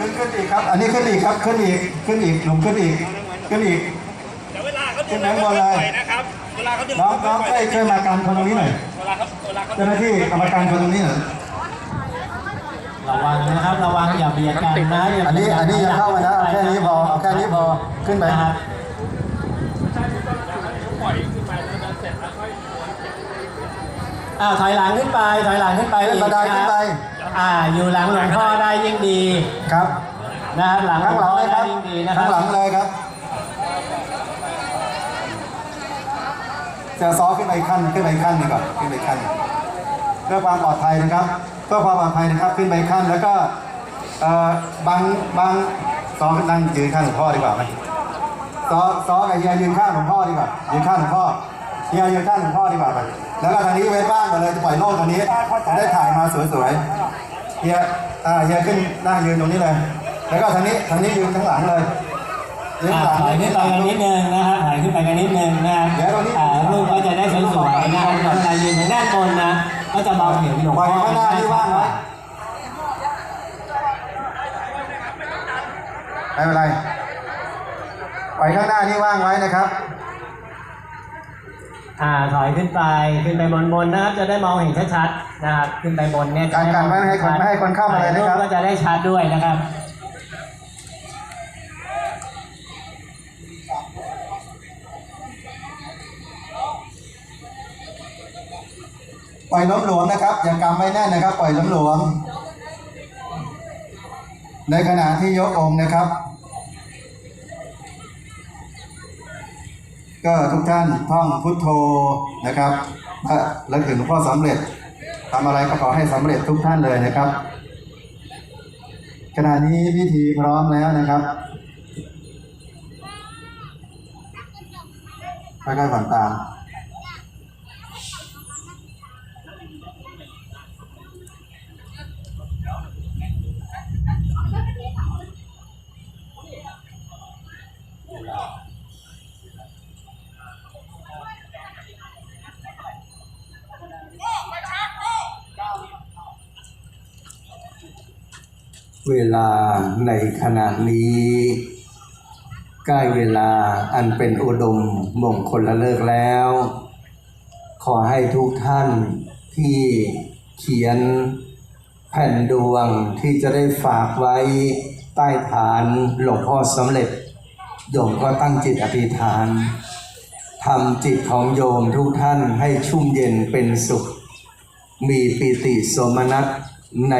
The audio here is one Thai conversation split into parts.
ขึ้นขึ้นอีกครับ อันนี้ขึ้นอีกครับ ขึ้นอีก ขึ้นอีกหนุ่มขึ้นอีก ขึ้นอีกเดี๋ยวเวลาเขาดึขึ้งนเราข้างบไม่นค่เลอยยปล่อยนะครับเวลาเขาดึงน้องเราน้องไม่ช่ค่วอยยช่วยมาการคนตรงนี้หน่อย เวลาเขาเวลาเขาเจ้าหน้าที่กรรมการคนตรงนี้หน่อย ระวังนะครับ ระวังอย่าเบียดกันนะอย่าอันนี้บียดกัอันนี้อย่าเข้ามานะเอาแค่นี้พอเอาแค่นี้พอขึ้นไป นะครับ ปล่อยขึ้นไปแล้วเดินเสร็จแล้วค่อย อ้าวถอยหลังขึ้นไปถอยหลังขึ้นไปขึ้นบันไดอีกขึ้นไปครับอ่าอยู่หลังหลวงพ่อได้ยิ่งดีครับนะครับหลังหลข้างวงหลังพ่อเลยคได้รับยิ่งดีนะครัข้าบ งหลังเลยครับจะซ้อขึ้นไปอีกขั้นขึ้นไปอีกขั้นหนึงก่อนขึ้นไปอีกขั้นหนึ่งเพื่อความปลอดภัยนะครับเพื่อความปลอดภัยนะครับขึ้นไปอีกขั้นแล้วก็เอ่อบางบางซ้อขึ้นนั่งยืนข้างหลวงพ่อดีกว่าไหมซ้อซ้อกับเฮียยืนข้างหลวงพ่อดีกว่ายืนข้างหลวงพ่อ เฮียยืนข้างหลวงพ่อดีกว่าไปแล้วก็ทางนี้ไว้บ้างหมดเลยจะปล่อยโล่งตรงนี้จะได้ถ่ายมาสวยๆเฮียอ่าเฮียขึ้นนั่งยืนตรงนี้เลย แล้วก็ทางนี้ทางนี้ยืนข้างหลังเลยยืนอ่าข้างหลังถอยขึ้นไปกันนิดนึงนะฮะถอยขึ้นไปกันนิดนึงนะเดี๋ยวตรงนี้อ่ารูปก็จะได้สวยๆนะครับเวลายืนทางด้านบนนะ ก็จะมองเห็นหลวงปล่พ่อยอข้างหน้าที่ว่างไว้ไม่เป็นไรปล่อยข้างหน้าที่ว่างไว้นะครับ อ่าถอยขึ้นไปขึ้นไปบนๆนะครับ จะได้มองเห็นชัดๆนะครับขึ้นไปบนเนี่ยจะการกันไม่ให้คนไม่ให้คนเข้ามาเลยนะครับถ่ายปก็จะได้ชัดด้วยนะครับปล่อยล้มหลวมนะครับอย่ากำไว้แน่นนะครับ ปล่อยล้มหลวม ในขณะที่ยกองค์นะครับ ก็ทุกท่านท่องพุทโธนะครับและและถึงหลวงพ่อสำเร็จทำอะไรก็ขอให้สำเร็จทุกท่านเลยนะครับ ขณะนี้พิธีพร้อมแล้วนะครับค่อยๆฝังตาม เวลาในขณะนี้ใกล้เวลาอันเป็นอุดมมงคลละเลิกแล้ว ขอให้ทุกท่านที่เขียนแผ่นดวงที่จะได้ฝากไว้ใต้ฐานหลวงพ่อสำเร็จ โยมก็ตั้งจิตอธิษฐานทำจิตของโยมทุกท่านให้ชุ่มเย็นเป็นสุข มีปิติสมนัตใน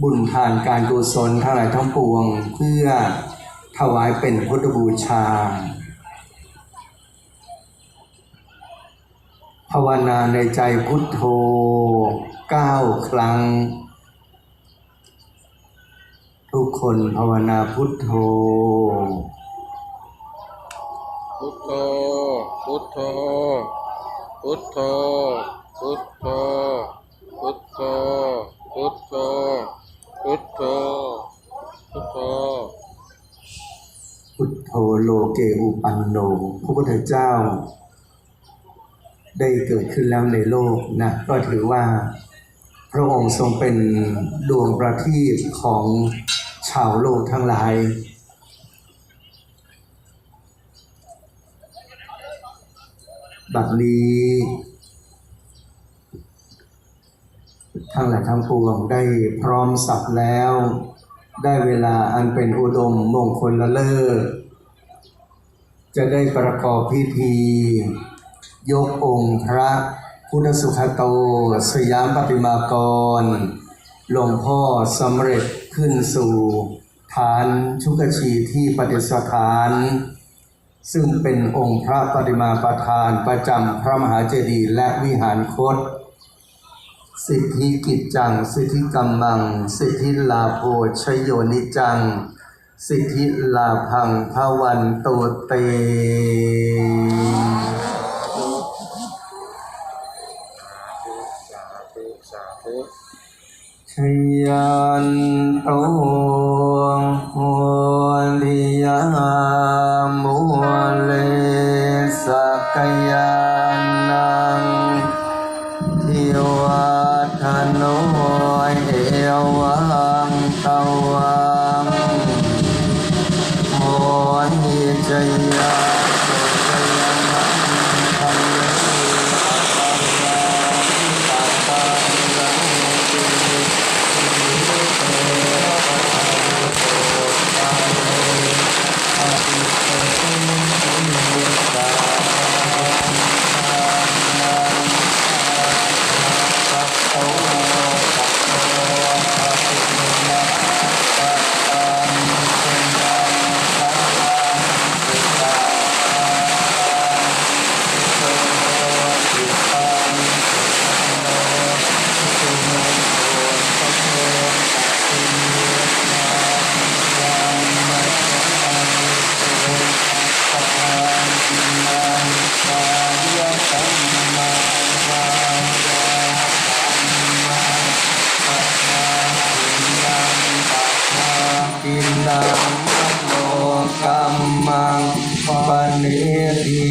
บุญทานการกุศลทั้งหลายทั้งปวง เพื่อถวายเป็นพุทธบูชา ภาวนาในใจพุทโธเก้าครั้ง ทุกคนภาวนาพุทโธ พุทโธ พุทโธ พุทโธ พุทโธ พุทโธ พุทโธ พุทโธพุทโธพุทโธโลเกอุปันโนพระพุทธเจ้า ได้เกิดขึ้นแล้วในโลกนะก็ถือว่า พระองค์ทรงเป็นดวงประทีปของชาวโลกทั้งหลายบัดนี้ ทั้งหลายทั้งปวงได้พร้อมสับแล้ว ได้เวลาอันเป็นอุดมมงคลละเลิศจะได้ประกอบพิธี ยกองค์พระพุทธสุขโต สยามปฏิมากรหลวงพ่อสำเร็จขึ้นสู่ฐานชุกชีที่ปฏิสถาน ซึ่งเป็นองค์พระปฏิมาประธานประจำพระมหาเจดีย์และวิหารคต สิทธิกิจจัง สิทธิกรรมัง สิทธิลาโภชยโยนิจัง สิทธิลาพังภวันตุเตสาธุชยันโตโหติ นดังโลกัมมังปณิทิ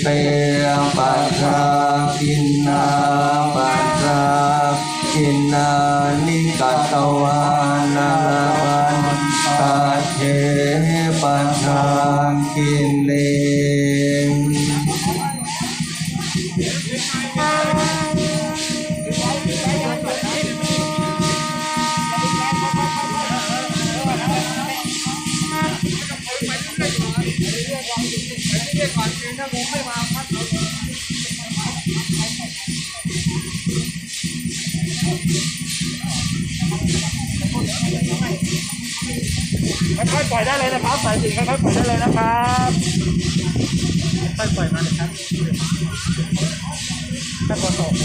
เตปัจจากินนาปัจจากินนานิกัตวานาวันตัจเจปัจจากินเลง ค่อยๆปล่อยได้เลยนะครับสายสินค่อยๆปล่อยได้เลยนะครับค่อยๆปล่อยมาเลยครับถ้าพอตกไ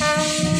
ป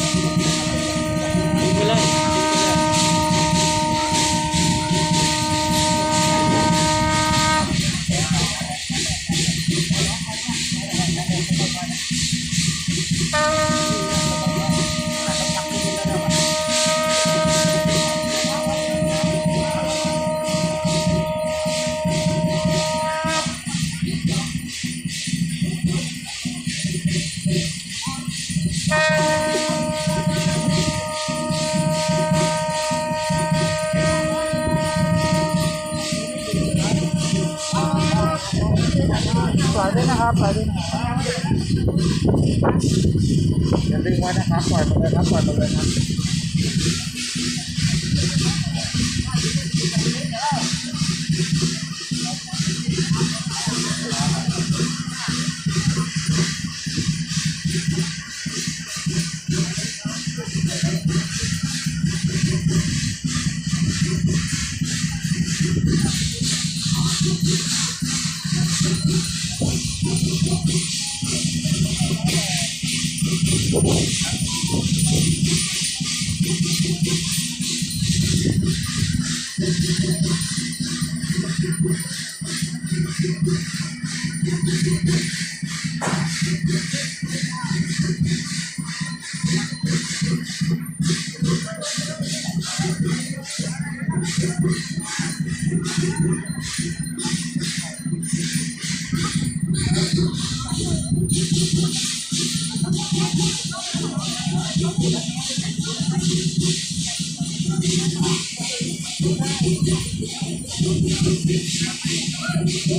ปล่อยด้วยนะครับอย่าดึงไว้นะครับปล่อยหมดเลยครับปล่อยหมดเลยครับ Thank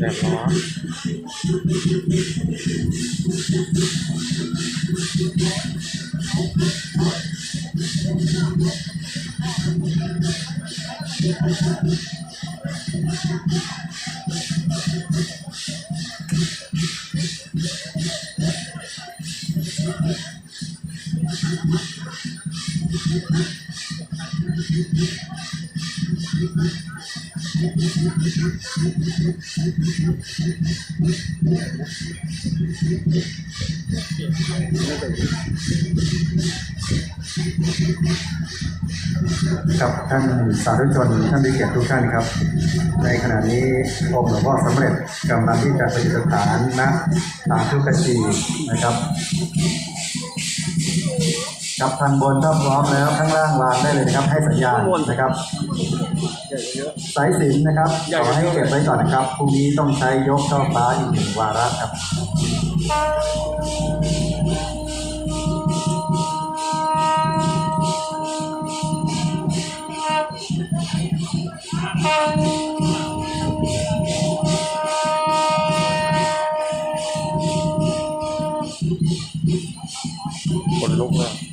แบบร้อน ครับท่านสาธุชนท่านที่เกียรติทุกท่านครับ ในขณะนี้องค์หลวงพ่อสำเร็จกำลังที่จะประดิฐานณฐานทุกชีนะครับครับทางบนถ้าพร้อมแล้วข้างล่างวางได้เลยนะครับให้สัญญาณนะครับ สายสิญจนนะครับขอให้เก็บไว้ก่อนนะครับพรุ่งนี้ต้องใช้ยกช่อฟ้าอีกหนึ่งวาระครับคนลุกเลย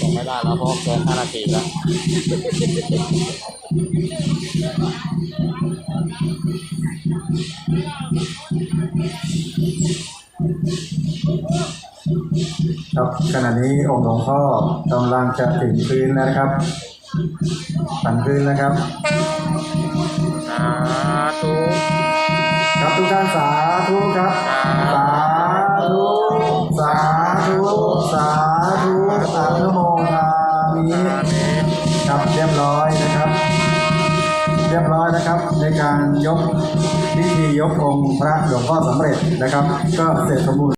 ส่งไม่ได้แล้วเพราะเกิน5นาทีแล้วครับขณะนี้องค์หลวงพ่อกำลังจะถึงพื้นแล้วนะครับถึงพื้นแล้วครับสาธุ ครับทุกท่านสาธุครับ สาธุ สาธุ สาธุสาธุโมทามิครับเรียบร้อยนะครับ เรียบร้อยนะครับ ในการยกพิธียกองค์พระหลวงพ่อสำเร็จนะครับ ก็เสร็จสมบูรณ์